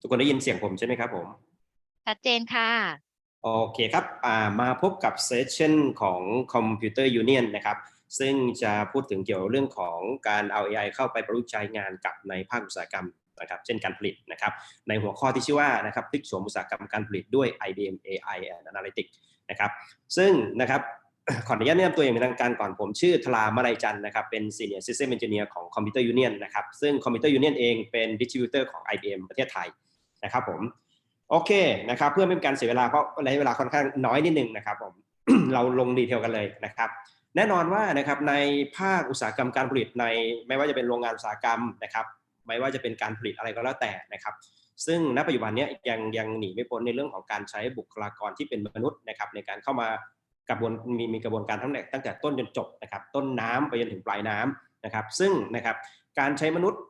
ทุกคนได้ยินเสียงผมใช่ไหมครับผม ชัดเจนค่ะ โอเคครับอ่ามาพบกับเซสชันของ Computer Union นะครับ ซึ่งจะพูดถึงเกี่ยวกับเรื่องของการเอา AI เข้าไปประยุกต์ใช้งานกับในภาคอุตสาหกรรมนะครับเช่นการผลิตนะครับในหัวข้อที่ชื่อว่านะครับพลิกโฉมอุตสาหกรรมการผลิตด้วย IBM AI and Analytics นะครับซึ่งนะครับขออนุญาตแนะนำตัวอย่างเป็นทางการก่อนผมชื่อธลามาลัยจันทร์นะครับเป็น Senior System Engineer ของ Computer Union นะครับซึ่ง Computer Union เองเป็น Distributor ของ IBM ประเทศไทย นะครับผมโอเคนะครับเพื่อไม่เป็นการเสียเวลาเพราะระยะเวลาค่อนข้างน้อยนิดนึงนะครับผมเราลงดีเทลกันเลยนะครับ แน่นอนว่านะครับในภาคอุตสาหกรรมการผลิตใน ไม่ว่าจะเป็นโรงงานอุตสาหกรรมนะครับ ไม่ว่าจะเป็นการผลิตอะไรก็แล้วแต่นะครับ ซึ่งณปัจจุบันนี้ยังยังหนีไม่พ้นในเรื่องของการใช้บุคลากรที่เป็นมนุษย์นะครับ ในการเข้ามากระบวนมีมีกระบวนการทั้งแต่ตั้งแต่ต้นจนจบนะครับ ต้นน้ำไปจนถึงปลายน้ำนะครับ ซึ่งนะครับการใช้มนุษย์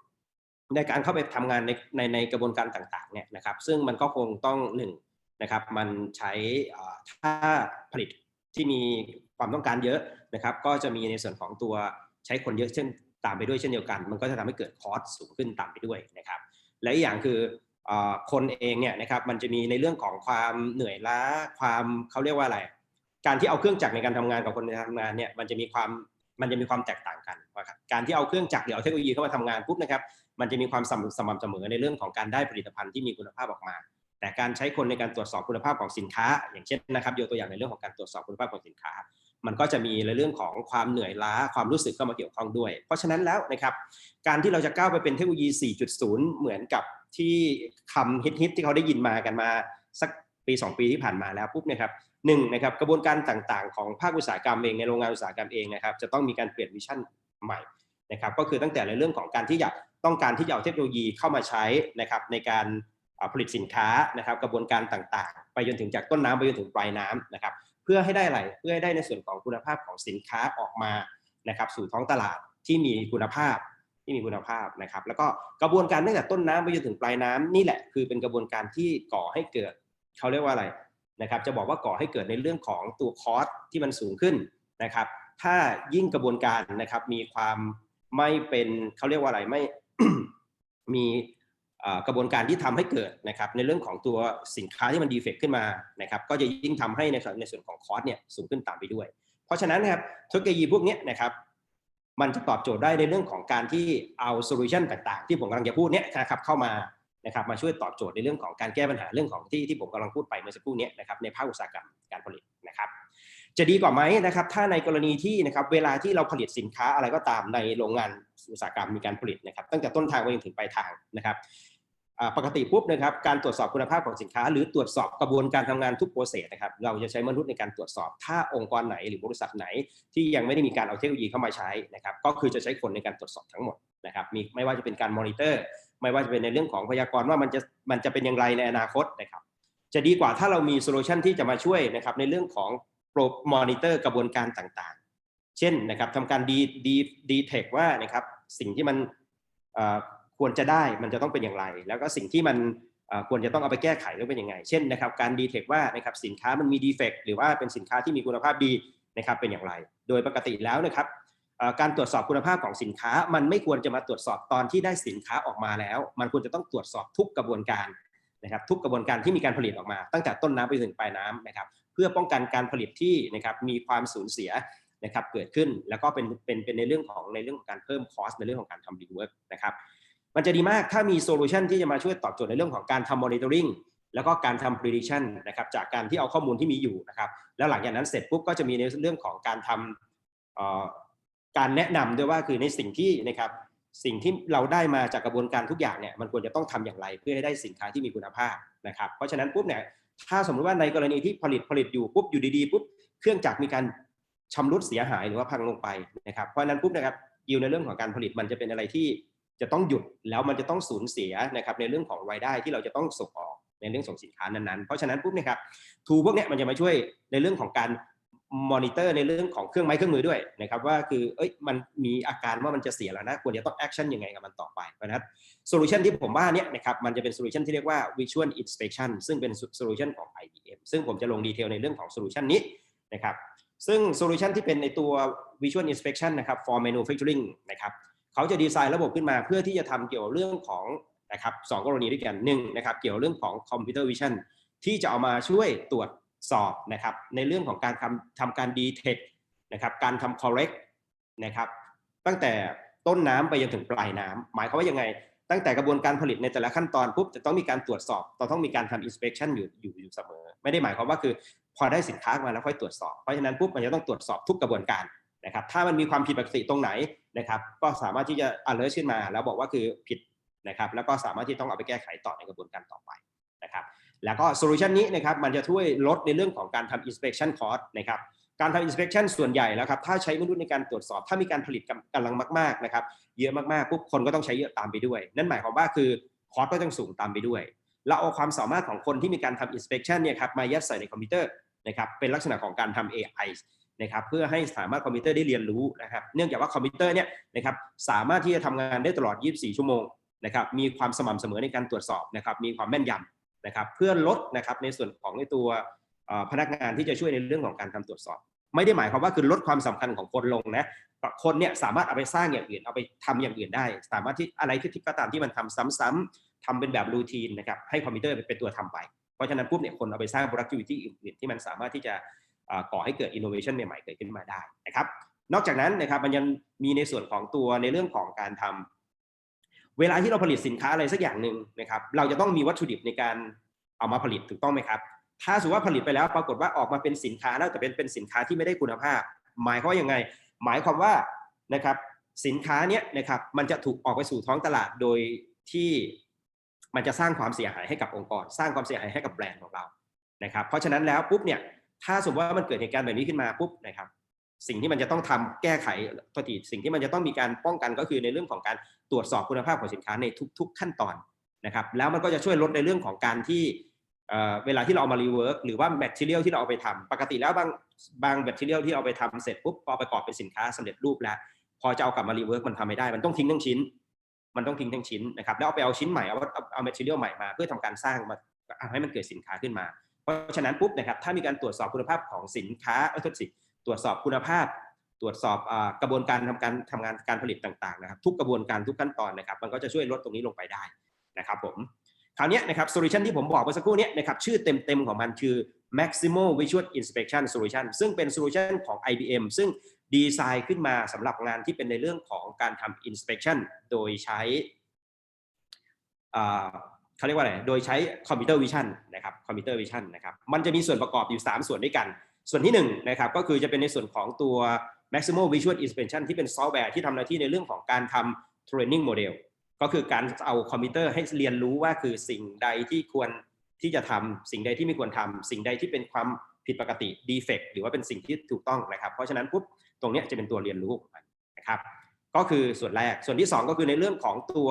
ในการเข้าไปทำงานในในในกระบวนการต่างๆเนี่ยนะครับ ซึ่งมันก็คงต้องหนึ่งนะครับมันใช้ถ้าผลิตที่มีความต้องการเยอะนะครับ ก็จะมีในส่วนของตัวใช้คนเยอะเช่นตามไปด้วยเช่นเดียวกัน มันก็จะทำให้เกิดคอสสูงขึ้นตามไปด้วยนะครับ และอีกอย่างคืออคนเองเนี่ยนะครับมันจะมีในเรื่องของความเหนื่อยล้าความเขาเรียกว่าอะไร การที่เอาเครื่องจักรในการทำงานกับคนในทำงานเนี่ยมันจะมีความมันจะมีความแตกต่างกันนะครับการที่เอาเครื่องจักรหรือเอาเทคโนโลยีเข้ามาทำงานปุ๊บนะครับ มันจะมีความสม่ำสม่ำเสมอในเรื่องของการได้ผลิตภัณฑ์ที่มีคุณภาพออกมา แต่การใช้คนในการตรวจสอบคุณภาพของสินค้า อย่างเช่นนะครับยกตัวอย่างในเรื่องของการตรวจสอบคุณภาพของสินค้า มันก็จะมีในเรื่องของความเหนื่อยล้าความรู้สึกเข้ามาเกี่ยวข้องด้วย เพราะฉะนั้นแล้วนะครับการที่เราจะก้าวไปเป็นเทคโนโลยี 4.0 เหมือนกับที่คำฮิตๆที่เขาได้ยินมากันมาสักปี 2 ปีที่ผ่านมาแล้วปุ๊บเนะครับหนึ่งนะครับกระบวนการต่างๆ ของภาคอุตสาหกรรมเองในโรงงานอุตสาหกรรมเองนะครับจะต้องมีการเปลี่ยนวิชั่นใหม่นะครับก็คือตั้งแต่ในเรื่องของการที่อยาก ต้องการที่จะเอาเทคโนโลยีเข้ามาใช้นะครับในการผลิตสินค้านะครับกระบวนการต่างๆ ไปจนถึงจากต้นน้ำไปจนถึงปลายน้ำนะครับเพื่อให้ได้อะไรเพื่อให้ได้ในส่วนของคุณภาพของสินค้าออกมานะครับสู่ท้องตลาดที่มีคุณภาพที่มีคุณภาพนะครับ แล้วก็กระบวนการตั้งแต่ต้นน้ำไปจนถึงปลายน้ำนี่แหละคือเป็นกระบวนการที่ก่อให้เกิดเขาเรียกว่าอะไรนะครับ จะบอกว่าก่อให้เกิดในเรื่องของตัวคอสที่มันสูงขึ้นนะครับ ถ้ายิ่งกระบวนการนะครับมีความไม่เป็นเขาเรียกว่าอะไรไม่ มีกระบวนการที่ทำให้เกิดนะครับในเรื่องของตัวสินค้าที่มันดีเฟกขึ้นมานะครับก็จะยิ่งทำให้ในส่วนในส่วนของคอสเนี่ยสูงขึ้นตามไปด้วย เพราะฉะนั้นนะครับเทคโนโลยีพวกนี้นะครับมันจะตอบโจทย์ได้ในเรื่องของการที่เอาโซลูชันต่างๆ ที่ผมกำลังจะพูดเนี้ยนะครับเข้ามานะครับมาช่วยตอบโจทย์ในเรื่องของการแก้ปัญหาเรื่องของที่ที่ผมกำลังพูดไปเมื่อสักครู่นี้นะครับในภาคอุตสาหกรรมการผลิต จะดีกว่าไหมนะครับถ้าในกรณีที่นะครับเวลาที่เราผลิตสินค้าอะไรก็ตามในโรงงานอุตสาหกรรมมีการผลิตนะครับ ตั้งแต่ต้นทางไปจนถึงปลายทางนะครับปกติปุ๊บนะครับการตรวจสอบคุณภาพของสินค้า หรือตรวจสอบกระบวนการทำงานทุกโปรเซสนะครับเราจะใช้มนุษย์ในการตรวจสอบ ถ้าองค์กรไหนหรือบริษัทไหน ที่ยังไม่ได้มีการเอาเทคโนโลยีเข้ามาใช้นะครับก็คือจะใช้คนในการตรวจสอบทั้งหมดนะครับมีไม่ว่าจะเป็นการมอนิเตอร์ ไม่ว่าจะเป็นในเรื่องของพยากรณ์ว่ามันจะมันจะเป็นอย่างไรในอนาคตนะครับจะดีกว่าถ้าเรามีโซลูชันที่จะมาช่วยนะครับในเรื่องของ มอนิเตอร์กระบวนการต่างๆ เช่นนะครับทำการดีดีดีเทคว่านะครับสิ่งที่มันควรจะได้มันจะต้องเป็นอย่างไร แล้วก็สิ่งที่มันควรจะต้องเอาไปแก้ไขต้องเป็นยังไง เช่นนะครับการดีเทคว่านะครับสินค้ามันมีดีเฟกหรือว่าเป็นสินค้าที่มีคุณภาพดีนะครับเป็นอย่างไร โดยปกติแล้วนะครับการตรวจสอบคุณภาพของสินค้า มันไม่ควรจะมาตรวจสอบตอนที่ได้สินค้าออกมาแล้ว มันควรจะต้องตรวจสอบทุกกระบวนการนะครับทุกกระบวนการที่มีการผลิตออกมา ตั้งแต่ต้นน้ำไปถึงปลายน้ำนะครับ เพื่อป้องกันการผลิตที่นะครับมีความสูญเสียนะครับเกิดขึ้นแล้วก็เป็นเป็นเป็นในเรื่องของในเรื่องของการเพิ่มคอสในเรื่องของการทำรีเวิร์กนะครับมันจะดีมากถ้ามีโซลูชันที่จะมาช่วยตอบโจทย์ในเรื่องของการทำมอนิเตอร์ริงแล้วก็การทำ prediction นะครับจากการที่เอาข้อมูลที่มีอยู่นะครับแล้วหลังจากนั้นเสร็จปุ๊บก็จะมีในเรื่องของการทำเอ่อการแนะนำด้วยว่าคือในสิ่งที่นะครับสิ่งที่เราได้มาจากกระบวนการทุกอย่างเนี่ยมันควรจะต้องทำอย่างไรเพื่อให้ได้สินค้าที่มีคุณภาพนะครับ เพราะฉะนั้นปุ๊บเนี่ย ถ้าสมมติว่าในกรณีที่ผลิตผลิตอยู่ปุ๊บอยู่ดีๆปุ๊บเครื่องจักรมีการชำรุดเสียหายหรือว่าพังลงไปนะครับเพราะนั้นปุ๊บนะครับยิวในเรื่องของการผลิตมันจะเป็นอะไรที่จะต้องหยุดแล้วมันจะต้องสูญเสียนะครับในเรื่องของรายได้ที่เราจะต้องส่งออกในเรื่องส่งสินค้านั้นๆ เพราะฉะนั้นปุ๊บนะครับทูพวกนี้มันจะมาช่วยในเรื่องของการ มอนิเตอร์ในเรื่องของเครื่องไม้เครื่องมือด้วยนะครับว่าคือเอ้ยมันมีอาการว่ามันจะเสียแล้วนะควรจะต้องแอคชั่นยังไงกับมันต่อไปเพราะฉะนั้นโซลูชันที่ผมว่าเนี่ยนะครับมันจะเป็นโซลูชันที่เรียกว่า Visual Inspection ซึ่งเป็นโซลูชันของ IBM ซึ่งผมจะลงดีเทลในเรื่องของโซลูชันนี้นะครับซึ่งโซลูชันที่เป็นในตัว Visual Inspection นะครับ for Manufacturing นะครับเขาจะดีไซน์ระบบขึ้นมาเพื่อที่จะทำเกี่ยวเรื่องของนะครับสองกรณีด้วยกันหนึ่งนะครับเกี่ยวเรื่องของคอมพิวเตอร์วิชั่นที่จะเอามาช่วยตรวจ สอบนะครับ ในเรื่องของการทำทำการ detect นะครับ การทำ correct นะครับ ตั้งแต่ต้นน้ำไปจนถึงปลายน้ำหมายความว่ายังไง ตั้งแต่กระบวนการผลิตในแต่ละขั้นตอนปุ๊บจะต้องมีการตรวจสอบต้องมีการทำ inspection อยู่อยู่อยู่เสมอ ไม่ได้หมายความว่าคือพอได้สินค้ามาแล้วค่อยตรวจสอบ เพราะฉะนั้นปุ๊บมันจะต้องตรวจสอบทุกกระบวนการนะครับ ถ้ามันมีความผิดปกติตรงไหนนะครับ ก็สามารถที่จะ alert ขึ้นมา แล้วบอกว่าคือผิดนะครับ แล้วก็สามารถที่ต้องเอาไปแก้ไขต่อในกระบวนการต่อไป แล้วก็โซลูชันนี้นะครับมันจะช่วยลดในเรื่องของการทำ inspection cost นะครับการทำ inspection ส่วนใหญ่แล้วครับถ้าใช้มนุษย์ในการตรวจสอบ ถ้ามีการผลิตกำลังมากๆนะครับเยอะมากๆปุ๊บคนก็ต้องใช้เยอะตามไปด้วย นั่นหมายความว่าคือคอสก็ต้องสูงตามไปด้วยเราเอาความสามารถของคนที่มีการทำ inspection เนี่ยครับมายัดใส่ในคอมพิวเตอร์นะครับเป็นลักษณะของการทำ AI นะครับเพื่อให้สามารถคอมพิวเตอร์ได้เรียนรู้นะครับเนื่องจากว่าคอมพิวเตอร์เนี่ยนะครับสามารถที่จะทำงานได้ตลอด 24 ชั่วโมงนะครับมีความสม่ำเสมอในการตรวจสอบนะครับมีความแม่นยำ นะครับเพื่อลดนะครับในส่วนของในตัวพนักงานที่จะช่วยในเรื่องของการทำตรวจสอบ ไม่ได้หมายความว่าคือลดความสำคัญของคนลงนะคนเนี่ยสามารถเอาไปสร้างอย่างอื่นเอาไปทำอย่างอื่นได้ สามารถที่อะไรที่ก็ตามที่มันทำซ้ำๆทำเป็นแบบรูทีนนะครับให้คอมพิวเตอร์เป็นตัวทำไป เพราะฉะนั้นปุ๊บเนี่ยคนเอาไปสร้าง productivity อื่นๆที่มันสามารถที่จะก่อให้เกิด innovation ใหม่ๆเกิดขึ้นมาได้นะครับนอกจากนั้นนะครับมันยังมีในส่วนของตัวในเรื่องของการทำ เวลาที่เราผลิตสินค้าอะไรสักอย่างหนึ่งนะครับ เราจะต้องมีวัตถุดิบในการเอามาผลิตถูกต้องไหมครับ ถ้าสมมติว่าผลิตไปแล้วปรากฏว่าออกมาเป็นสินค้าแล้วแต่เป็นเป็นสินค้าที่ไม่ได้คุณภาพ หมายความว่ายังไง หมายความว่านะครับสินค้าเนี้ยนะครับมันจะถูกออกไปสู่ท้องตลาดโดยที่มันจะสร้างความเสียหายให้กับองค์กร สร้างความเสียหายให้กับแบรนด์ของเรานะครับ เพราะฉะนั้นแล้วปุ๊บเนี่ยถ้าสมมติว่ามันเกิดเหตุการณ์แบบนี้ขึ้นมาปุ๊บนะครับ สิ่งที่มันจะต้องทำแก้ไขปกติสิ่งที่มันจะต้องมีการป้องกันก็คือในเรื่องของการตรวจสอบคุณภาพของสินค้าในทุก ๆขั้นตอนนะครับ แล้วมันก็จะช่วยลดในเรื่องของการที่เเวลาที่เราเอามารีเวิร์กหรือว่าแมทเทียลที่เราเอาไปทำปกติแล้วบางบางแมทเทียลที่เอาไปทำเสร็จปุ๊บพอประกอบเป็นสินค้าสำเร็จรูปแล้ว พอจะเอากลับมารีเวิร์กมันทำไม่ได้ มันต้องทิ้งทั้งชิ้น มันต้องทิ้งทั้งชิ้นนะครับแล้วเอาไปเอาชิ้นใหม่เอาเอาเอาแมทเทียลใหม่มาเพื่อทำการสร้างมาให้มันเกิดสินค้าขึ้นมา เพราะฉะนั้นปุ๊บนะครับถ้ามีการตรวจสอบคุณภาพของสินค้าเออทษสิ ตรวจสอบคุณภาพ ตรวจสอบกระบวนการทำการทำงานการผลิตต่างๆนะครับ ทุกกระบวนการทุกขั้นตอนนะครับ มันก็จะช่วยลดตรงนี้ลงไปได้นะครับผมคราวนี้นะครับโซลูชันที่ผมบอกเมื่อสักครู่เนี้ยนะครับชื่อเต็มๆของมันคือ Maximal Visual Inspection Solution ซึ่งเป็นโซลูชันของ IBM ซึ่งดีไซน์ขึ้นมาสำหรับงานที่เป็นในเรื่องของการทำ inspection โดยใช้เขาเรียกว่าอะไร โดยใช้คอมพิวเตอร์วิชั่นนะครับ คอมพิวเตอร์วิชั่นนะครับ มันจะมีส่วนประกอบอยู่ 3 ส่วนด้วยกัน ส่วนที่1นะครับก็คือจะเป็นในส่วนของตัว Maximal Visual Inspection ที่เป็นซอฟต์แวร์ที่ทำหน้าที่ในเรื่องของการทำ training model ก็คือการเอาคอมพิวเตอร์ให้เรียนรู้ว่าคือสิ่งใดที่ควรที่จะทำสิ่งใดที่ไม่ควรทำสิ่งใดที่เป็นความผิดปกติ defect หรือว่าเป็นสิ่งที่ถูกต้องนะครับเพราะฉะนั้นปุ๊บตรงนี้จะเป็นตัวเรียนรู้ของมันนะครับก็คือส่วนแรกส่วนที่ 2 ก็คือในเรื่องของตัว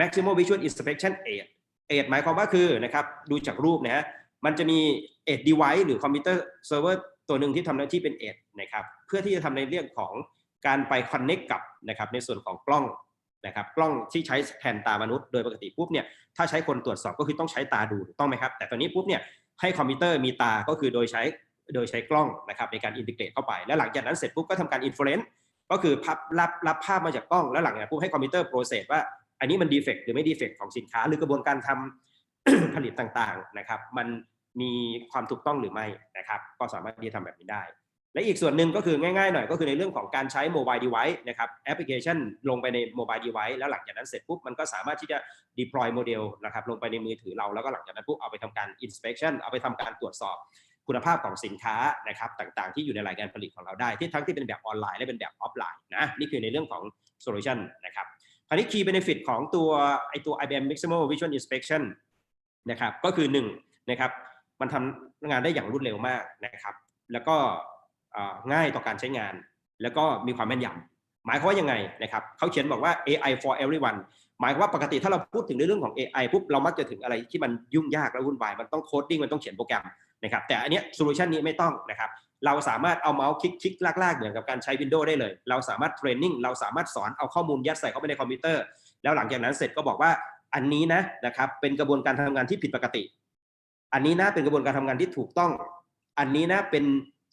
maximal visual inspection aid aid หมายความว่าคือนะครับดูจากรูปนะฮะ มันจะมี aid device หรือคอมพิวเตอร์เซิร์ฟเวอร์ตัวหนึ่งที่ทำหน้าที่เป็น aid นะครับเพื่อที่จะทำในเรื่องของการไป connect กับนะครับในส่วนของกล้องนะครับกล้องที่ใช้แทนตามนุษย์โดยปกติปุ๊บเนี่ยถ้าใช้คนตรวจสอบก็คือต้องใช้ตาดูถูกต้องไหมครับ แต่ตอนนี้ปุ๊บเนี่ยให้คอมพิวเตอร์มีตาก็คือโดยใช้โดยใช้กล้องนะครับในการอินทิเกรตเข้าไปแล้วหลังจากนั้นเสร็จปุ๊บก็ทำการอินฟลูเอนซ์ก็คือพับรับรับภาพมาจากกล้อง แล้วหลังจากนั้นปุ๊บให้คอมพิวเตอร์โปรเซสว่าอันนี้มันดีเฟกต์หรือไม่ดีเฟกต์ของสินค้า หรือกระบวนการทำผลิตต่างๆนะครับมัน มีความถูกต้องหรือไม่นะครับ ก็สามารถที่จะทำแบบนี้ได้ และอีกส่วนหนึ่งก็คือง่ายๆหน่อยก็คือในเรื่องของการใช้โมบายเดเวิ์นะครับแอปพลิเคชันลงไปในโมบายเดเวิ์แล้วหลังจากนั้นเสร็จปุ๊บมันก็สามารถที่จะ deploy โมเดลนะครับลงไปในมือถือเราแล้วก็หลังจากนั้นปุ๊บเอาไปทำการ inspection เอาไปทำการตรวจสอบคุณภาพของสินค้านะครับต่างๆ ที่อยู่ในรายการผลิตของเราได้ ที่ทั้งที่เป็นแบบออนไลน์และเป็นแบบออฟไลน์นะนี่คือในเรื่องของ solution นะครับคราวนี้ key benefit ของตัวไอตัว IBM Maximal Visual Inspection นะครับก็คือ1นะครับ มันทำงานได้อย่างรวดเร็วมากนะครับ แล้วก็ง่ายต่อการใช้งาน แล้วก็มีความแม่นยำหมายความว่ายังไงนะครับเขาเขียนบอกว่า AI for everyone หมายความว่าปกติถ้าเราพูดถึงในเรื่องของ AI ปุ๊บเรามักจะถึงอะไรที่มันยุ่งยากและวุ่นวายมันต้องโคดดิ้งมันต้องเขียนโปรแกรมนะครับแต่อันเนี้ยโซลูชันนี้ไม่ต้องนะครับเราสามารถเอาเมาส์คลิกคลิกลากๆเหมือนกับการใช้ Windows ได้เลย เราสามารถเทรนนิ่งเราสามารถสอนเอาข้อมูลยัดใส่เข้าไปในคอมพิวเตอร์ แล้วหลังจากนั้นเสร็จก็บอกว่าอันนี้นะนะครับเป็นกระบวนการทำงานที่ผิดปกติ อันนี้นะเป็นกระบวนการทำงานที่ถูกต้อง อันนี้นะเป็น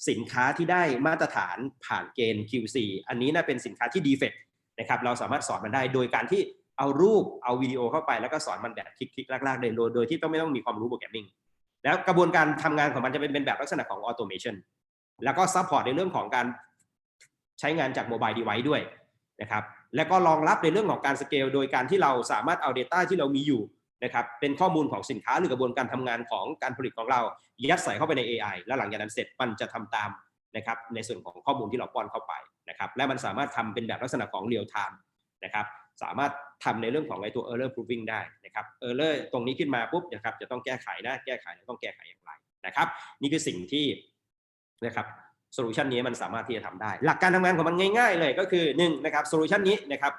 สินค้าที่ได้มาตรฐานผ่านเกณฑ์ QC อันนี้นะเป็นสินค้าที่ดีเฟกต์นะครับ เราสามารถสอนมันได้โดยการที่เอารูปเอาวิดีโอเข้าไปแล้วก็สอนมันแบบคลิกๆลากๆเลยโดยโดยที่ต้องไม่ต้องมีความรู้โปรแกรมมิ่งแล้วกระบวนการทำงานของมันจะเป็นแบบลักษณะของออโตเมชันแล้วก็ซัพพอร์ตในเรื่องของการใช้งานจากโมบายดีไว c e ด้วยนะครับ แล้วก็รองรับในเรื่องของการสเกลโดยการที่เราสามารถเอา Data ที่เรามีอยู่ นะครับเป็นข้อมูลของสินค้าหรือกระบวนการทำงานของการผลิตของเรายัดใส่เข้าไปใน AI แล้วหลังจากนั้นเสร็จมันจะทำตามนะครับในส่วนของข้อมูลที่เราป้อนเข้าไปนะครับและมันสามารถทำเป็นแบบลักษณะของ real time นะครับสามารถทำในเรื่องของไอตัว error proofing ได้นะครับ error ตรงนี้ขึ้นมาปุ๊บนะครับจะต้องแก้ไขนะแก้ไขแล้วต้องแก้ไขอย่างไรนะครับ นี่คือสิ่งที่นะครับโซลูชันนี้มันสามารถที่จะทำได้ หลักการทำงานของมันง่าย ๆ เลยก็คือหนึ่งนะครับโซลูชันนี้นะครับ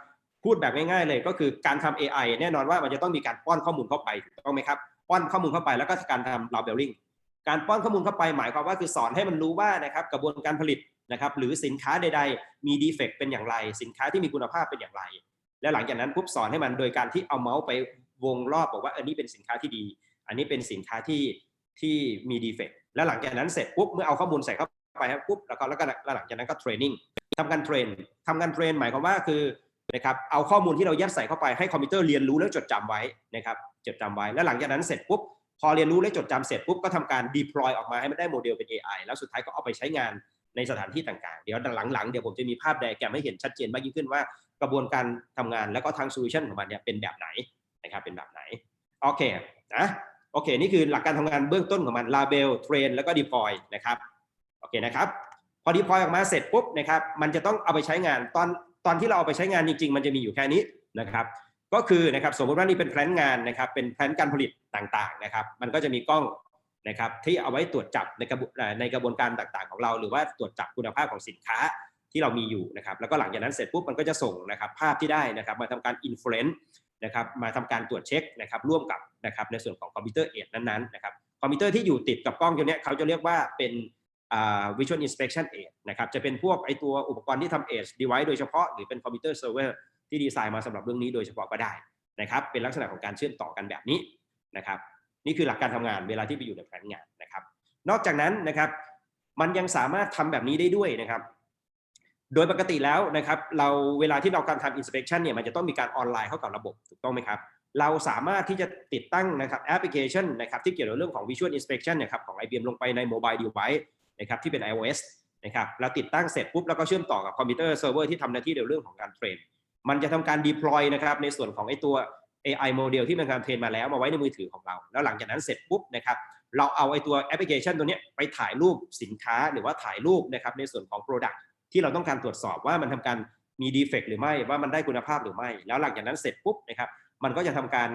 พูดแบบง่ายๆเลยก็คือการทำ AI แน่นอนว่ามันจะต้องมีการป้อนข้อมูลเข้าไปถูกต้องไหมครับป้อนข้อมูลเข้าไปแล้วก็การทำ labeling การป้อนข้อมูลเข้าไปหมายความว่าคือสอนให้มันรู้ว่านะครับกระบวนการผลิตนะครับหรือสินค้าใด ๆ มีดีเฟกต์เป็นอย่างไร สินค้าที่มีคุณภาพเป็นอย่างไร แล้วหลังจากนั้นปุ๊บสอนให้มันโดยการที่เอาเมาส์ไปวงรอบบอกว่าอันนี้เป็นสินค้าที่ดี อันนี้เป็นสินค้าที่ที่มีดีเฟกต์แล้วหลังจากนั้นเสร็จปุ๊บเมื่อเอาข้อมูลใส่เข้าไปครับปุ๊บแล้วก็แล้วก็หลังจากนั้นก็เทรนนิ่งทำการเทรนทำการเทรนหมายความว่าคือ นะครับเอาข้อมูลที่เรายัดใส่เข้าไปให้คอมพิวเตอร์เรียนรู้แล้วจดจำไว้นะครับจดจำไว้แล้วหลังจากนั้นเสร็จปุ๊บพอเรียนรู้และจดจำเสร็จปุ๊บก็ทำการ deploy ออกมาให้มันได้โมเดลเป็น AI แล้วสุดท้ายก็เอาไปใช้งานในสถานที่ต่างๆ เดี๋ยวหลังๆ เดี๋ยวผมจะมีภาพไดแกรมให้เห็นชัดเจนมากยิ่งขึ้นว่ากระบวนการทำงานแล้วก็ทางโซลูชันของมันเนี่ยเป็นแบบไหนนะครับเป็นแบบไหนโอเคนะโอเค นี่คือหลักการทำงานเบื้องต้นของมัน label train แล้วก็ deploy นะครับโอเคนะครับพอ deploy ออกมาเสร็จปุ๊บนะครับมันจะต้องเอาไปใช้งานตอน ตอนที่เราเอาไปใช้งานจริง ๆ มันจะมีอยู่แค่นี้นะครับ ก็คือนะครับสมมติว่านี่เป็นแผนงานนะครับ เป็นแผนการผลิตต่างๆนะครับ มันก็จะมีกล้องนะครับที่เอาไว้ตรวจจับในกระบวนในกระบวนการต่างๆ ของเรา หรือว่าตรวจจับคุณภาพของสินค้าที่เรามีอยู่นะครับ แล้วก็หลังจากนั้นเสร็จปุ๊บมันก็จะส่งนะครับภาพที่ได้นะครับ มาทำการอินฟลูเอนซ์นะครับมาทำการตรวจเช็คนะครับร่วมกับนะครับในส่วนของคอมพิวเตอร์เอดนั้นๆนะครับคอมพิวเตอร์ที่อยู่ติดกับกล้องตัวนี้เขาจะเรียกว่าเป็น visual inspection aid นะครับจะเป็นพวกไอตัวอุปกรณ์ที่ทำ edge device โดยเฉพาะหรือเป็นคอมพิวเตอร์เซิร์ฟเวอร์ที่ดีไซน์มาสำหรับเรื่องนี้โดยเฉพาะก็ได้นะครับเป็นลักษณะของการเชื่อมต่อกันแบบนี้นะครับนี่คือหลักการทำงานเวลาที่ไปอยู่ในแผนงานนะครับ นอกจากนั้นนะครับมันยังสามารถทำแบบนี้ได้ด้วยนะครับโดยปกติแล้วนะครับเราเวลาที่เราการทำ inspection เนี่ยมันจะต้องมีการออนไลน์เข้ากับระบบถูกต้องไหมครับ เราสามารถที่จะติดตั้งนะครับแอปพลิเคชันนะครับที่เกี่ยวกับเรื่องของ visual inspection นะครับของ IBM ลงไปใน mobile device นะครับที่เป็น iOS นะครับเราติดตั้งเสร็จปุ๊บแล้วก็เชื่อมต่อกับคอมพิวเตอร์เซิร์ฟเวอร์ที่ทำหน้าที่เรื่องของการเทรนมันจะทำการ deploy นะครับในส่วนของไอตัว AI โมเดลที่มันการเทรนมาแล้วมาไว้ในมือถือของเรา แล้วหลังจากนั้นเสร็จปุ๊บนะครับเราเอาไอตัวแอปพลิเคชันตัวนี้ไปถ่ายรูปสินค้าหรือว่าถ่ายรูปนะครับในส่วนของ Product ที่เราต้องการตรวจสอบว่ามันทำการมีดีเฟกหรือไม่ว่ามันได้คุณภาพหรือไม่ แล้วหลังจากนั้นเสร็จปุ๊บนะครับมันก็จะทำการ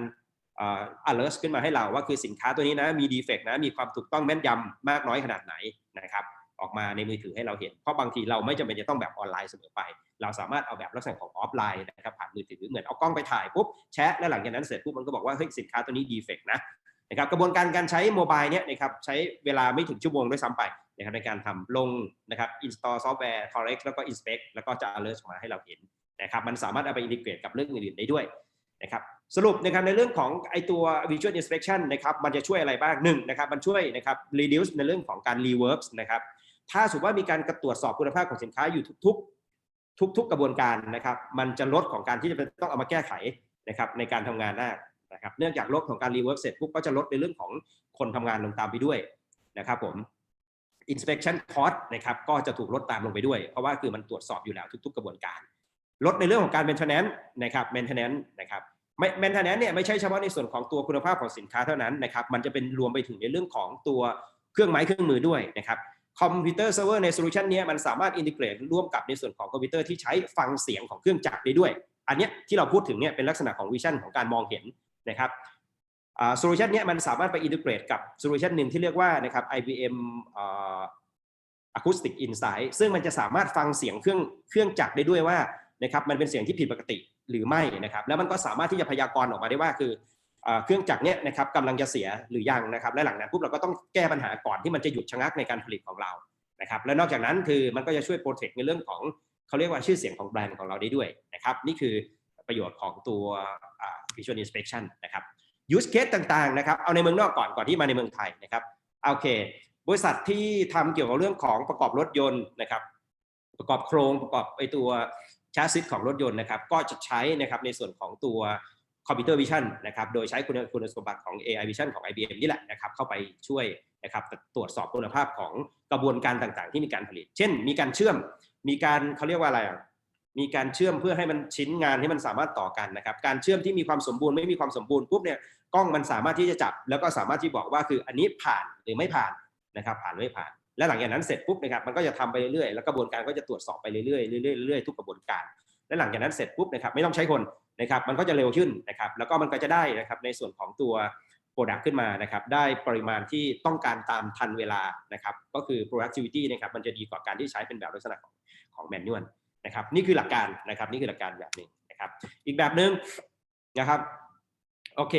อ่า alert ขึ้นมาให้เราว่าคือสินค้าตัวนี้นะมีดีเฟกต์นะมีความถูกต้องแม่นยำมากน้อยขนาดไหนนะครับออกมาในมือถือให้เราเห็น เพราะบางทีเราไม่จำเป็นจะต้องแบบออนไลน์เสมอไป เราสามารถเอาแบบลักษณะของออฟไลน์นะครับผ่านมือถือเหมือนเอากล้องไปถ่ายปุ๊บแชะแล้วหลังจากนั้นเสร็จปุ๊บมันก็บอกว่าเฮ้ยสินค้าตัวนี้ดีเฟกต์นะนะครับกระบวนการการใช้โมบายเนี่ยนะครับใช้เวลาไม่ถึงชั่วโมงด้วยซ้ำไปนะครับในการทำลงนะครับ install software correct แล้วก็ inspect แล้วก็จะ alert ออกมาให้เราเห็นนะครับมันสามารถเอาไปอินทิเกรตกับเรื่องอื่นๆได้ด้วย นะครับสรุปนะครับในเรื่องของไอตัว visual inspection นะครับมันจะช่วยอะไรบ้างหนึ่งนะครับมันช่วยนะครับ reduce ในเรื่องของการ reworks นะครับถ้าสมมติว่ามีการตรวจสอบคุณภาพของสินค้าอยู่ทุก ๆ ทุกๆกระบวนการนะครับมันจะลดของการที่จะต้องเอามาแก้ไขนะครับในการทำงานได้นะครับเนื่องจากลดของการรีเวิร์กเสร็จปุ๊บก็จะลดในเรื่องของคนทำงานลงตามไปด้วยนะครับผม inspection cost นะครับก็จะถูกลดตามลงไปด้วย เพราะว่าคือมันตรวจสอบอยู่แล้วทุก ๆ กระบวนการ ลดในเรื่องของการ maintenance นะครับ maintenance นะครับ maintenance เนี่ยไม่ใช่เฉพาะในส่วนของตัวคุณภาพของสินค้าเท่านั้นนะครับมันจะเป็นรวมไปถึงในเรื่องของตัวเครื่องไม้เครื่องมือด้วยนะครับคอมพิวเตอร์เซิร์ฟเวอร์ในโซลูชันนี้มันสามารถอินทิเกรตร่วมกับในส่วนของคอมพิวเตอร์ที่ใช้ฟังเสียงของเครื่องจักรได้ด้วย อันนี้ที่เราพูดถึงเนี่ยเป็นลักษณะของวิชั่นของการมองเห็นนะครับโซลูชันนี้มันสามารถไปอินทิเกรตกับโซลูชันหนึ่งที่เรียกว่านะครับ IBM อ่า Acoustic Insight ซึ่งมันจะสามารถฟังเสียงเครื่องเครื่องจักรได้ด้วยว่า นะครับมันเป็นเสียงที่ผิดปกติหรือไม่นะครับ แล้วมันก็สามารถที่จะพยากรณ์ออกมาได้ว่าคือเครื่องจักรเนี่ยนะครับกำลังจะเสียหรือยังนะครับ และหลังนั้นปุ๊บเราก็ต้องแก้ปัญหาก่อนที่มันจะหยุดชะงักในการผลิตของเรานะครับ และนอกจากนั้นคือมันก็จะช่วยโปรเทคในเรื่องของเขาเรียกว่าชื่อเสียงของแบรนด์ของเราได้ด้วยนะครับ นี่คือประโยชน์ของตัว visual inspection นะครับ use case ต่างๆนะครับเอาในเมืองนอกก่อนก่อนที่มาในเมืองไทยนะครับโอเค บริษัทที่ทำเกี่ยวกับเรื่องของประกอบรถยนต์นะครับ ประกอบโครงประกอบไอตัว ชาร์ซิสของรถยนต์นะครับก็จะใช้นะครับในส่วนของตัวคอมพิวเตอร์วิชั่นนะครับโดยใช้คุณคุณสมบัติของ AI Vision ของ IBM นี่แหละนะครับเข้าไปช่วยนะครับตรวจสอบคุณภาพของกระบวนการต่างๆ ที่มีการผลิต เช่น มีการเชื่อมมีการเขาเรียกว่าอะไรอะมีการเชื่อมเพื่อให้มันชิ้นงานที่มันสามารถต่อกันนะครับการเชื่อมที่มีความสมบูรณ์ไม่มีความสมบูรณ์ปุ๊บเนี่ยกล้องมันสามารถที่จะจับ แล้วก็สามารถที่บอกว่าคืออันนี้ผ่านหรือไม่ผ่านนะครับผ่านหรือไม่ผ่าน และหลังจากนั้นเสร็จปุ๊บนะครับมันก็จะทำไปเรื่อยๆแล้วกระบวนการก็จะตรวจสอบไปเรื่อยๆเรื่อยๆเรื่อยๆทุกกระบวนการ และหลังจากนั้นเสร็จปุ๊บนะครับไม่ต้องใช้คนนะครับมันก็จะเร็วขึ้นนะครับแล้วก็มันก็จะได้นะครับในส่วนของตัว Product ขึ้นมานะครับได้ปริมาณที่ต้องการตามทันเวลานะครับก็คือ productivity นะครับมันจะดีกว่าการที่ใช้เป็นแบบลักษณะของของ manual นะครับนี่คือหลักการนะครับนี่คือหลักการแบบหนึ่งนะครับอีกแบบหนึ่งนะครับโอเค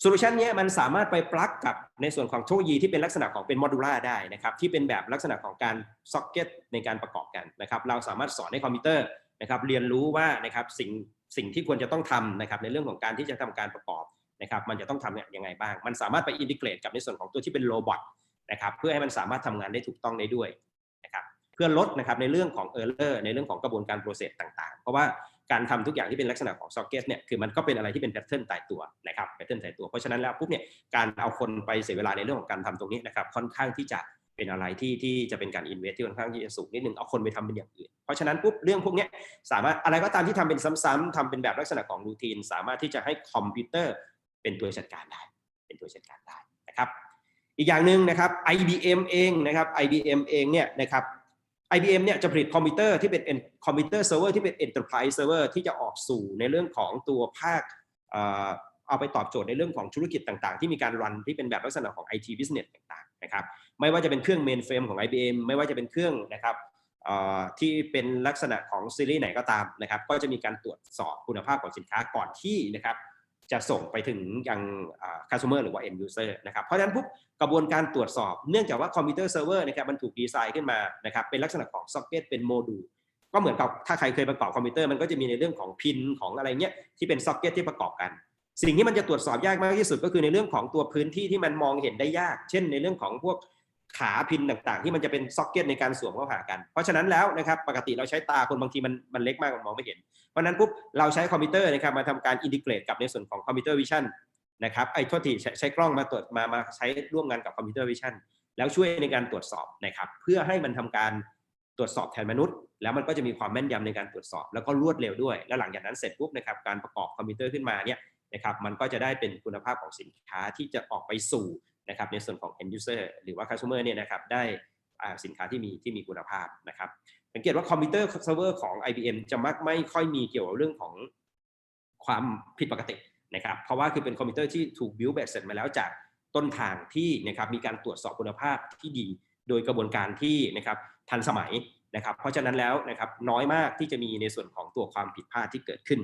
โซลูชันนี้มันสามารถไปปลักกับในส่วนของเทคโนโลยีที่เป็นลักษณะของเป็นโมดูล่าได้นะครับที่เป็นแบบลักษณะของการซ็อกเก็ตในการประกอบกันนะครับ เราสามารถสอนให้คอมพิวเตอร์นะครับ เรียนรู้ว่านะครับสิ่งสิ่งที่ควรจะต้องทำนะครับ ในเรื่องของการที่จะทำการประกอบนะครับ มันจะต้องทำเนี่ยยังไงบ้าง มันสามารถไปอินทิเกรตกับในส่วนของตัวที่เป็นโรบอทนะครับ เพื่อให้มันสามารถทำงานได้ถูกต้องได้ด้วยนะครับ เพื่อลดนะครับในเรื่องของเออร์เลอร์ในเรื่องของกระบวนการโปรเซสต่าง ๆ เพราะว่า การทำทุกอย่างที่เป็นลักษณะของซ็อกเก็ตเนี่ยคือมันก็เป็นอะไรที่เป็นแพทเทิร์นตายตัวนะครับแพทเทิร์นตายตัว เพราะฉะนั้นแล้วปุ๊บเนี่ยการเอาคนไปเสียเวลาในเรื่องของการทำตรงนี้นะครับค่อนข้างที่จะเป็นอะไรที่ที่จะเป็นการอินเวสที่ค่อนข้างที่จะสูงนิดนึงเอาคนไปทำเป็นอย่างอื่น เพราะฉะนั้นปุ๊บเรื่องพวกนี้สามารถอะไรก็ตามที่ทำเป็นซ้ำๆทำเป็นแบบลักษณะของรูทีน สามารถที่จะให้คอมพิวเตอร์เป็นตัวจัดการได้ เป็นตัวจัดการได้นะครับ อีกอย่างหนึ่งนะครับ IBM เองนะครับ IBM เองเนี่ยนะครับ IBM เนี่ยจะผลิตคอมพิวเตอร์ที่เป็นคอมพิวเตอร์เซิร์ฟเวอร์ที่เป็น Enterprise Server ที่จะออกสู่ในเรื่องของตัวภาคเอาไปตอบโจทย์ในเรื่องของธุรกิจต่างๆ ที่มีการรันที่เป็นแบบลักษณะของ IT business ต่างๆนะครับไม่ว่าจะเป็นเครื่อง mainframe ของ IBM ไม่ว่าจะเป็นเครื่องนะครับที่เป็นลักษณะของซีรีส์ไหนก็ตามนะครับก็จะมีการตรวจสอบคุณภาพของสินค้าก่อนที่นะครับ จะส่งไปถึงยังอ่า customer หรือว่า end user นะครับเพราะฉะนั้นปุ๊บกระบวนการตรวจสอบเนื่องจากว่าคอมพิวเตอร์เซิร์ฟเวอร์นะครับมันถูกดีไซน์ขึ้นมานะครับเป็นลักษณะของซ็อกเก็ตเป็นโมดูลก็เหมือนกับถ้าใครเคยประกอบคอมพิวเตอร์มันก็จะมีในเรื่องของพินของอะไรเงี้ยที่เป็นซ็อกเก็ตที่ประกอบกัน สิ่งที่มันจะตรวจสอบยากมากที่สุดก็คือในเรื่องของตัวพื้นที่ที่มันมองเห็นได้ยาก เช่น ในเรื่องของพวก ขาพินต่างๆ ที่มันจะเป็นซ็อกเก็ตในการสวมเข้าหากัน เพราะฉะนั้นแล้วนะครับปกติเราใช้ตาคนบางทีมันมันเล็กมากมันมองไม่เห็น เพราะนั้นปุ๊บเราใช้คอมพิวเตอร์นะครับมาทำการอินทิเกรตกับในส่วนของคอมพิวเตอร์วิชั่นนะครับไอ้โทษทีใช้ใช้กล้องมาตรวจมามาใช้ร่วมกันกับคอมพิวเตอร์วิชั่นแล้วช่วยในการตรวจสอบนะครับเพื่อให้มันทำการตรวจสอบแทนมนุษย์ แล้วมันก็จะมีความแม่นยำในการตรวจสอบ แล้วก็รวดเร็วด้วย แล้วหลังจากนั้นเสร็จปุ๊บนะครับการประกอบคอมพิวเตอร์ขึ้นมาเนี่ยนะครับมันก็จะได้เป็นคุณภาพของสินค้าที่จะออกไปสู่ นะครับในส่วนของ end user หรือว่า customer เนี่ยนะครับได้สินค้าที่มีที่มีคุณภาพนะครับสังเกตว่าคอมพิวเตอร์เซิร์ฟเวอร์ของ IBM จะมักไม่ค่อยมีเกี่ยวกับเรื่องของความผิดปกตินะครับเพราะว่าคือเป็นคอมพิวเตอร์ที่ถูกบิวเบสเสร็จมาแล้วจากต้นทางที่นะครับมีการตรวจสอบคุณภาพที่ดี โดยกระบวนการที่นะครับทันสมัยนะครับเพราะฉะนั้นแล้วนะครับน้อยมากที่จะมีในส่วนของตัวความผิดพลาดที่เกิดขึ้น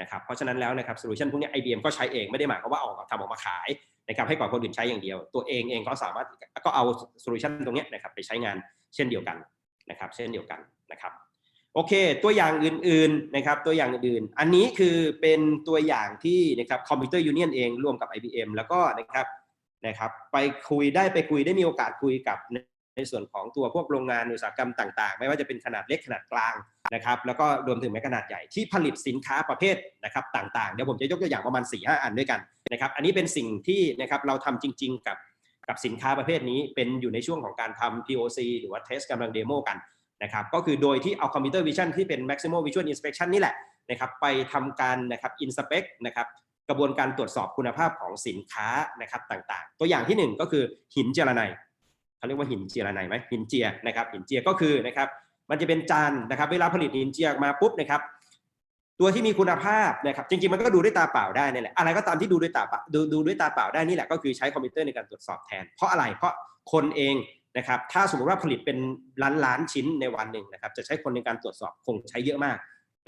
นะครับเพราะฉะนั้นแล้วนะครับโซลูชันพวกนี้ IBM ก็ใช้เองไม่ได้หมายความว่าเอาทำออกมาขาย นะครับให้ก่อนคนอื่นใช้อย่างเดียว ตัวเองเองก็สามารถก็เอาโซลูชันตรงนี้นะครับไปใช้งานเช่นเดียวกันนะครับเช่นเดียวกันนะครับโอเค ตัวอย่างอื่นๆนะครับตัวอย่างอื่นๆอันนี้คือเป็นตัวอย่างที่นะครับคอมพิวเตอร์ยูเนียนเองร่วมกับ IBM แล้วก็นะครับนะครับไปคุยได้ไปคุยได้มีโอกาสคุยกับ ในส่วนของตัวพวกโรงงานอุตสาหกรรมต่าง ๆ ไม่ว่าจะเป็นขนาดเล็กขนาดกลางนะครับแล้วก็รวมถึงแม้ขนาดใหญ่ที่ผลิตสินค้าประเภทนะครับต่างๆ เดี๋ยวผมจะยกตัวอย่างประมาณ4ีหอันด้วยกันนะครับอันนี้เป็นสิ่งที่นะครับเราทำจริง ๆ กับกับสินค้าประเภทนี้เป็นอยู่ในช่วงของการทำ POC หรือว่า test กำลังเดโมกันนะครับก็คือโดยที่เอาคอมพิวเตอร์วิชั่นที่เป็น maximum visual inspection นี่แหละนะครับไปทำการนะครับ inspect นะครับกระบวนการตรวจสอบคุณภาพของสินค้านะครับต่างๆ ตัวอย่างที่หนึ่งก็คือหินเจรไน เขาเรียกว่าหินเจรไนไหมหินเจียนะครับหินเจียก็คือนะครับมันจะเป็นจานนะครับเวลาผลิตหินเจียออกมาปุ๊บนะครับตัวที่มีคุณภาพนะครับจริงๆมันก็ดูด้วยตาเปล่าได้นี่แหละอะไรก็ตามที่ดูด้วยตาดูดูด้วยตาเปล่าได้นี่แหละก็คือใช้คอมพิวเตอร์ในการตรวจสอบแทน เพราะอะไรเพราะคนเองนะครับถ้าสมมติว่าผลิตเป็นล้านล้านชิ้นในวันหนึ่งนะครับจะใช้คนในการตรวจสอบคงใช้เยอะมาก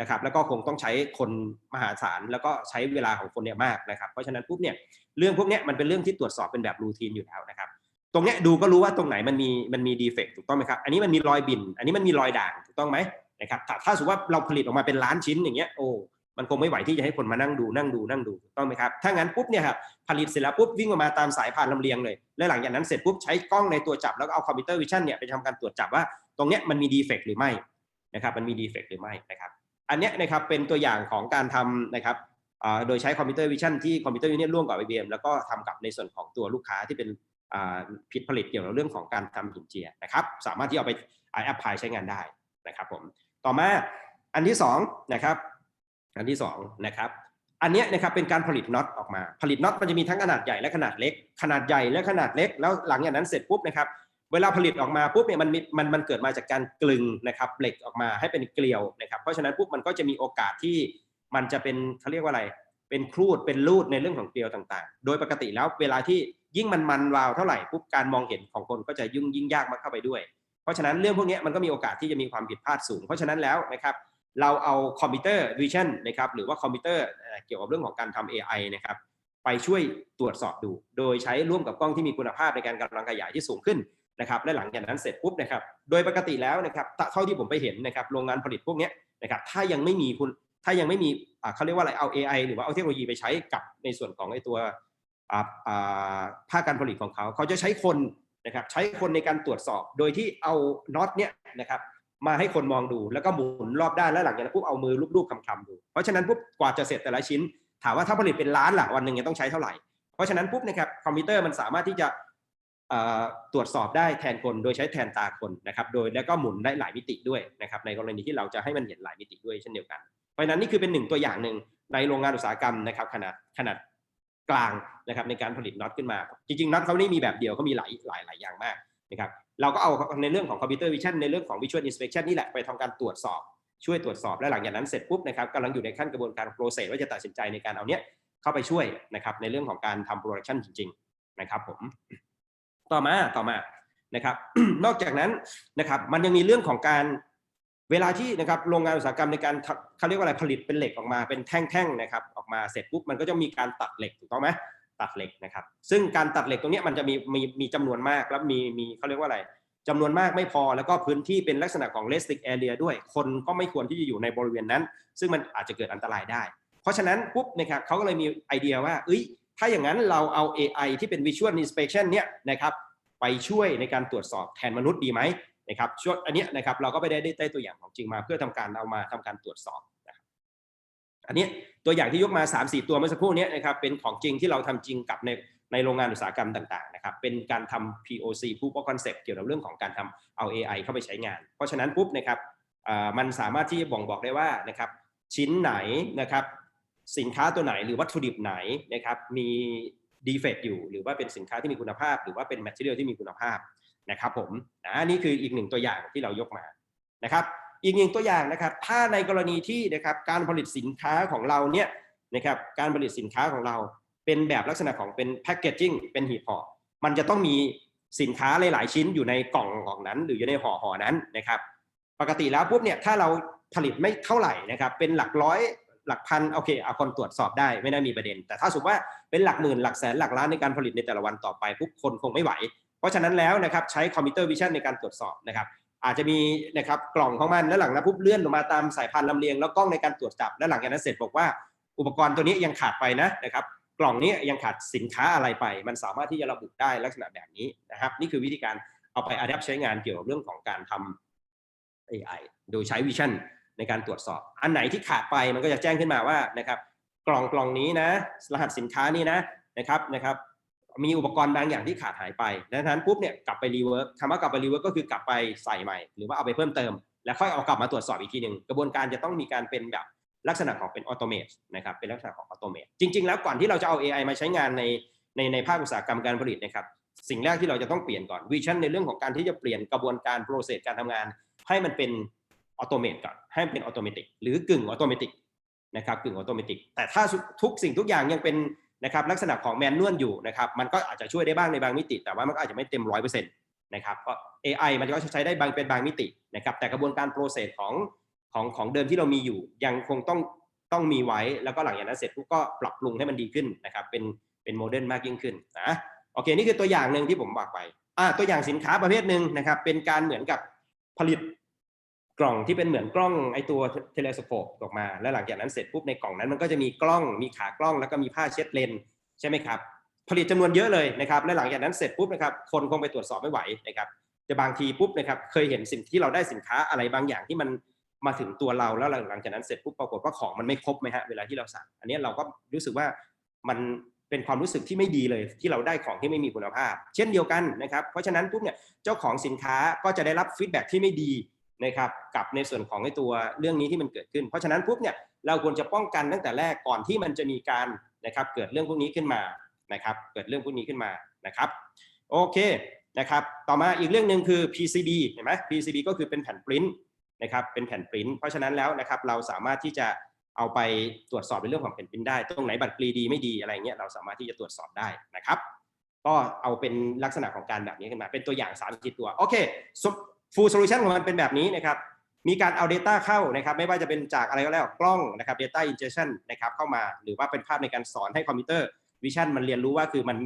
นะครับแล้วก็คงต้องใช้คนมหาศาลแล้วก็ใช้เวลาของคนเนี่ยมากนะครับเพราะฉะนั้นปุ๊บเนี่ยเรื่องพวกนี้มันเป็นเรื่องที่ตรวจสอบเป็นแบบรูทีนอยู่แล้วนะครับ ตรงเนี้ยดูก็รู้ว่าตรงไหนมันมีมันมีดีเฟกต์ถูกต้องไหมครับ อันนี้มันมีรอยบิน อันนี้มันมีรอยด่างถูกต้องไหมนะครับถ้าถ้าสมมติว่าเราผลิตออกมาเป็นล้านชิ้นอย่างเงี้ยโอ้มันคงไม่ไหวที่จะให้คนมานั่งดูนั่งดูนั่งดูถูกต้องไหมครับถ้างั้นปุ๊บเนี่ยครับผลิตเสร็จแล้วปุ๊บวิ่งออกมาตามสายพานลำเลียงเลย แล้วหลังจากนั้นเสร็จปุ๊บใช้กล้องในตัวจับแล้วก็เอาคอมพิวเตอร์วิชั่นเนี่ยไปทำการตรวจจับว่าตรงเนี้ยมันมีดีเฟกต์หรือไม่นะครับมันมีดีเฟกต์หรือไม่นะครับอันเนี้ยนะครับเป็นตัวอย่างของการทำนะครับโดยใช้คอมพิวเตอร์วิชั่นที่คอมพิวเตอร์ยูเนียร่วมกับ IBM แล้วก็ทำกับในส่วนของตัวลูกค้าที่เป็น ผิดผลิตเกี่ยวกับเรื่องของการทำหินเจียนะครับ สามารถที่เอาไปแอปพลายใช้งานได้นะครับผมต่อมาอันที่สองนะครับอันที่สองนะครับอันนี้นะครับเป็นการผลิตน็อตออกมา ผลิตน็อตมันจะมีทั้งขนาดใหญ่และขนาดเล็ก ขนาดใหญ่และขนาดเล็ก แล้วหลังจากนั้นเสร็จปุ๊บนะครับเวลาผลิตออกมาปุ๊บเนี่ยมันมีมันมันเกิดมาจากการกลึงนะครับเหล็กออกมาให้เป็นเกลียวนะครับเพราะฉะนั้นปุ๊บมันก็จะมีโอกาสที่มันจะเป็นเขาเรียกว่าอะไร เป็นครูดเป็นรูดในเรื่องของเกลียวต่างๆ โดยปกติแล้วเวลาที่ ยิ่งมันมันวาวเท่าไหร่ปุ๊บการมองเห็นของคนก็จะยุ่งยิ่งยากมากเข้าไปด้วย เพราะฉะนั้นเรื่องพวกนี้มันก็มีโอกาสที่จะมีความผิดพลาดสูง เพราะฉะนั้นแล้วนะครับเราเอาคอมพิวเตอร์วิชั่นนะครับหรือว่าคอมพิวเตอร์เกี่ยวกับเรื่องของการทำ AI นะครับไปช่วยตรวจสอบดู โดยใช้ร่วมกับกล้องที่มีคุณภาพในการกำลังขยายที่สูงขึ้นนะครับและหลังจากนั้นเสร็จปุ๊บนะครับโดยปกติแล้วนะครับเท่าที่ผมไปเห็นนะครับโรงงานผลิตพวกนี้นะครับถ้ายังไม่มีคุณถ้ายังไม่มีเขาเรียกว่าอะไรเอา AI หรือว่าเอาเทคโนโลยีไปใช้กับในส่วนของไอ้ตัว ภาคการผลิตของเขา เขาจะใช้คนนะครับใช้คนในการตรวจสอบ โดยที่เอาน็อตเนี้ยนะครับมาให้คนมองดูแล้วก็หมุนรอบด้านแล้วหลังจากนั้นปุ๊บเอามือลูบๆคำๆดู เพราะฉะนั้นปุ๊บกว่าจะเสร็จแต่ละชิ้น ถามว่าถ้าผลิตเป็นล้านหละวันหนึ่งจะต้องใช้เท่าไหร่ เพราะฉะนั้นปุ๊บนะครับคอมพิวเตอร์มันสามารถที่จะตรวจสอบได้แทนคนโดยใช้แทนตาคนนะครับโดยแล้วก็หมุนได้หลายมิติด้วยนะครับในกรณีที่เราจะให้มันเห็นหลายมิติด้วยเช่นเดียวกัน เพราะฉะนั้นนี่คือเป็นหนึ่งตัวอย่างหนึ่งในโรงงานอุตสาหกรรมนะครับขนาดขนาด กลางนะครับในการผลิตน็อตขึ้นมา จริงๆน็อตเขาไม่มีแบบเดียวเขามีหลายหลายหลายอย่างมากนะครับเราก็เอาในเรื่องของคอมพิวเตอร์วิชั่นในเรื่องของ Visual Inspection นี่แหละไปทำการตรวจสอบช่วยตรวจสอบและหลังจากนั้นเสร็จปุ๊บนะครับกำลังอยู่ในขั้นกระบวนการโปรเซสว่าจะตัดสินใจในการเอาเนี้ยเข้าไปช่วยนะครับในเรื่องของการทำโปรดักชันจริง ๆนะครับผมต่อมาต่อมานะครับ นอกจากนั้นนะครับมันยังมีเรื่องของการ เวลาที่นะครับโรงงานอุตสาหกรรมในการเขาเรียกว่าอะไรผลิตเป็นเหล็กออกมาเป็นแท่งๆนะครับออกมาเสร็จปุ๊บมันก็จะมีการตัดเหล็กถูกต้องไหมตัดเหล็กนะครับ ซึ่งการตัดเหล็กตรงนี้มันจะมีมีมีจำนวนมากแล้วมีมีเขาเรียกว่าอะไรจำนวนมากไม่พอแล้วก็พื้นที่เป็นลักษณะของ restrict area ด้วย คนก็ไม่ควรที่จะอยู่ในบริเวณนั้น ซึ่งมันอาจจะเกิดอันตรายได้ เพราะฉะนั้นปุ๊บนะครับเขาก็เลยมีไอเดียว่าเอ้ยถ้าอย่างนั้นเราเอา AI ที่เป็น visual inspection เนี่ยนะครับไปช่วยในการตรวจสอบแทนมนุษย์ดีไหม นะครับช่วงอันนี้นะครับเราก็ไปได้ได้ได้ตัวอย่างของจริงมาเพื่อทำการเอามาทำการตรวจสอบนะครับอันนี้ตัวอย่างที่ยกมา 3-4 ตัวเมื่อสักครู่นี้นะครับเป็นของจริงที่เราทำจริงกับในในโรงงานอุตสาหกรรมต่างๆนะครับเป็นการทำ POC Proof of Concept เกี่ยวกับเรื่องของการทำเอา AI เข้าไปใช้งาน เพราะฉะนั้นปุ๊บนะครับมันสามารถที่จะบ่งบอกได้ว่านะครับชิ้นไหนนะครับสินค้าตัวไหนหรือวัตถุดิบไหนนะครับมีดีเฟกต์อยู่ หรือว่าเป็นสินค้าที่มีคุณภาพ หรือว่าเป็นแมทเทียลที่มีคุณภาพ นะครับผมนะนี่คืออีกหนึ่งตัวอย่างที่เรายกมานะครับ อีกหนึ่งตัวอย่างนะครับ ถ้าในกรณีที่นะครับการผลิตสินค้าของเราเนี่ยนะครับการผลิตสินค้าของเราเป็นแบบลักษณะของเป็นแพคเกจจิ้งเป็นหีบห่อมันจะต้องมีสินค้าหลาย ๆ ชิ้นอยู่ในกล่องของนั้น หรืออยู่ในห่อห่อนั้นนะครับ ปกติแล้วปุ๊บเนี่ยถ้าเราผลิตไม่เท่าไหร่นะครับ เป็นหลักร้อยหลักพันโอเคเอาคนตรวจสอบได้ไม่น่ามีประเด็น แต่ถ้าสมมติว่าเป็นหลักหมื่นหลักแสนหลักล้านในการผลิตในแต่ละวันต่อไปปุ๊บคนคงไม่ไหว เพราะฉะนั้นแล้วนะครับใช้คอมพิวเตอร์วิชั่นในการตรวจสอบนะครับอาจจะมีนะครับกล่องของมันแล้วหลังนั้นปุ๊บเลื่อนลงมาตามสายพันลำเลียงแล้วกล้องในการตรวจจับแล้วหลังจากนั้นเสร็จบอกว่า อุปกรณ์ตัวนี้ยังขาดไปนะนะครับกล่องนี้ยังขาดสินค้าอะไรไป มันสามารถที่จะระบุได้ลักษณะแบบนี้นะครับนี่คือวิธีการเอาไปอัดแอปใช้งานเกี่ยวกับเรื่องของการทำ AI โดยใช้วิชั่นในการตรวจสอบ อันไหนที่ขาดไปมันก็จะแจ้งขึ้นมาว่านะครับกล่องกล่องนี้นะรหัสสินค้านี้นะนะครับนะครับ มีอุปกรณ์บางอย่างที่ขาดหายไปดังนั้นปุ๊บเนี่ยกลับไปรีเวิร์กคำว่ากลับไปรีเวิร์กก็คือกลับไปใส่ใหม่ หรือว่าเอาไปเพิ่มเติม แล้วค่อยเอากลับมาตรวจสอบอีกทีหนึ่งกระบวนการจะต้องมีการเป็นแบบลักษณะของเป็นออโตเมตนะครับเป็นลักษณะของออโตเมตจริง ๆ แล้วก่อนที่เราจะเอา AI มาใช้งานในในในภาคอุตสาหกรรมการผลิตนะครับสิ่งแรกที่เราจะต้องเปลี่ยนก่อนวิชั่นในเรื่องของการที่จะเปลี่ยนกระบวนการโปรเซสการทำงาน ให้มันเป็นออโตเมตก่อนให้มันเป็นออโตเมติกหรือกึ่งออโตเมติกนะครับกึ่งออโตเมติกแต่ถ้าทุกสิ่งทุกอย่างยังเป็น นะครับลักษณะของแมนนวลอยู่นะครับมันก็อาจจะช่วยได้บ้างในบางมิติ แต่ว่ามันก็อาจจะไม่เต็มร้อยเปอร์เซ็นต์นะครับเพราะ AI มันก็ใช้ได้บางเป็นบางมิตินะครับแต่กระบวนการโปรเซสของของของเดิมที่เรามีอยู่ ยังคงต้องต้องมีไว้แล้วก็หลังจากนั้นเสร็จปุ๊บก็ปรับปรุงให้มันดีขึ้นนะครับเป็นเป็นโมเดิร์นมากยิ่งขึ้นนะโอเคนี่คือตัวอย่างหนึ่งที่ผมบอกไปอ่าตัวอย่างสินค้าประเภทหนึ่งนะครับเป็นการเหมือนกับผลิต กล่องที่เป็นเหมือนกล้องไอตัวเทเลสโคปออกมา แล้วหลังจากนั้นเสร็จปุ๊บในกล่องนั้นมันก็จะมีกล้องมีขากล้องแล้วก็มีผ้าเช็ดเลนใช่ไหมครับผลิตจำนวนเยอะเลยนะครับและหลังจากนั้นเสร็จปุ๊บนะครับคนคงไปตรวจสอบไม่ไหวนะครับแต่บางทีปุ๊บนะครับเคยเห็นสิ่งที่เราได้สินค้าอะไรบางอย่างที่มันมาถึงตัวเราแล้วหลังจากนั้นเสร็จปุ๊บปรากฏว่าของมันไม่ครบไหมฮะเวลาที่เราสั่งอันนี้เราก็รู้สึกว่ามันเป็นความรู้สึกที่ไม่ดีเลยที่เราได้ของที่ไม่มีคุณภาพ เช่นเดียวกันนะครับเพราะฉะนั้นปุ๊บเนี่ยเจ้าของสินค้าก็จะได้รับฟีดแบ็ที่ไม่ดี นะครับกับในส่วนของไอ้ตัวเรื่องนี้ที่มันเกิดขึ้น เพราะฉะนั้นปุ๊บเนี่ยเราควรจะป้องกันตั้งแต่แรกก่อนที่มันจะมีการนะครับเกิดเรื่องพวกนี้ขึ้นมานะครับเกิดเรื่องพวกนี้ขึ้นมานะครับโอเคนะครับต่อมาอีกเรื่องหนึ่งคือ PCB เห็นไหม PCB ก็คือเป็นแผ่นปริ้นนะครับเป็นแผ่นปริ้นเพราะฉะนั้นแล้วนะครับเราสามารถที่จะเอาไปตรวจสอบในเรื่องของแผ่นปริ้นได้ ตรงไหนบัตรปรีดีไม่ดีอะไรเงี้ยเราสามารถที่จะตรวจสอบได้นะครับก็เอาเป็นลักษณะของการแบบนี้ขึ้นมา เป็นตัวอย่าง3คิดตัวโอเค full solution ของมันเป็นแบบนี้นะครับ มีการเอา Data เข้านะครับ ไม่ว่าจะเป็นจากอะไรก็แล้วกล้องนะครับ Data ingestion นะครับเข้ามา หรือว่าเป็นภาพในการสอนให้คอมพิวเตอร์วิชั่นมันเรียนรู้ว่าคือมัน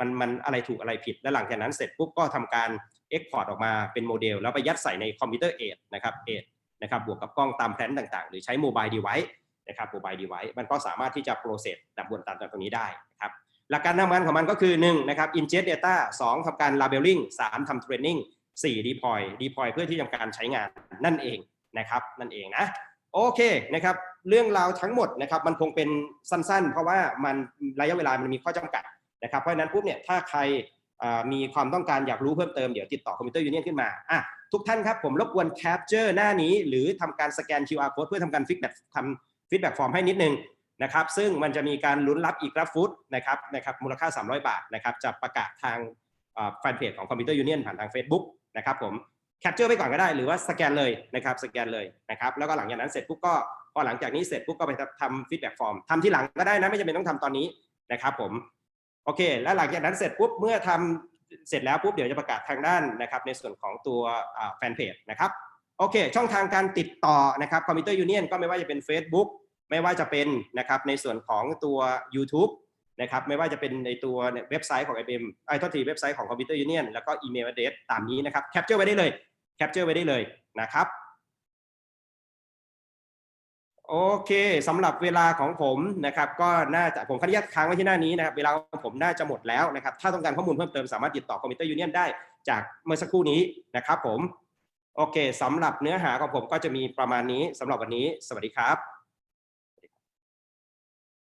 มันมันอะไรถูกอะไรผิด แล้วหลังจากนั้นเสร็จปุ๊บก็ทำการ Export ออกมาเป็นโมเดล แล้วไปยัดใส่ในคอมพิวเตอร์เอทนะครับเอทนะครับบวกกับกล้องตามแพลนต่างๆ หรือใช้โมบายดีไว c e นะครับโมบายดีไว c e มันก็สามารถที่จะ process ดับบวนตามตรงนี้ได้นะครับหลักการทำงานของมันก็คือ1นะครับ ingest data 2ทำการ labeling 3ทำ training 4 deploy deploy เพื่อที่ทำการใช้งานนั่นเองนะครับ นั่นเองนะโอเคนะครับเรื่องราวทั้งหมดนะครับมันคงเป็นสั้นๆ เพราะว่ามันระยะเวลามันมีข้อจำกัดนะครับเพราะฉะนั้นปุ๊บเนี่ยถ้าใครมีความต้องการอยากรู้เพิ่มเติมเดี๋ยวติดต่อคอมพิวเตอร์ยูเนียนขึ้นมาอะทุกท่านครับผมรบกวนแคปเจอร์หน้านี้ หรือทำการสแกน QR code เพื่อทำการฟีดแบ็กทำฟีดแบ็กฟอร์มให้นิดนึงนะครับซึ่งมันจะมีการลุ้นรับอีกรับฟุตนะครับนะครับมูลค่า 300 บาทนะครับจะประกาศทางแฟนเพจของคอมพิวเตอร์ยูเนียนผ่านทาง Facebook นะครับผมแคปเจอร์ไว้ก่อนก็ได้หรือว่าสแกนเลยนะครับสแกนเลยนะครับแล้วก็หลังจากนั้นเสร็จปุ๊บก็พอหลังจากนี้เสร็จปุ๊บก็ไปทำฟีดแบ็กฟอร์มทำที่หลังก็ได้นะไม่จำเป็นต้องทำตอนนี้นะครับผมโอเค แล้วหลังจากนั้นเสร็จปุ๊บเมื่อทำเสร็จแล้วปุ๊บเดี๋ยวจะประกาศทางด้านนะครับในส่วนของตัวแฟนเพจนะครับโอเค ช่องทางการติดต่อนะครับคอมพิวเตอร์ยูเนียนก็ไม่ว่าจะเป็น Facebook ไม่ว่าจะเป็นนะครับในส่วนของตัว YouTube นะครับไม่ว่าจะเป็นในตัวเว็บไซต์ของ IBM ไอ้ทษทีเว็บไซต์ของ Computer Union แล้วก็อีเมล address ตามนี้นะครับแคปเจอร์ไว้ได้เลยแคปเจอร์ไว้ได้เลยนะครับโอเคสำหรับเวลาของผมนะครับ ก็น่าจะผมขออนุญาตค้างไว้ที่หน้านี้นะครับเวลาของผมน่าจะหมดแล้วนะครับ ถ้าต้องการข้อมูลเพิ่มเติมสามารถติดต่อ Computer Union ได้จากเมื่อสักครู่นี้นะครับผม โอเคสำหรับเนื้อหาของผมก็จะมีประมาณนี้สำหรับวันนี้ สวัสดีครับ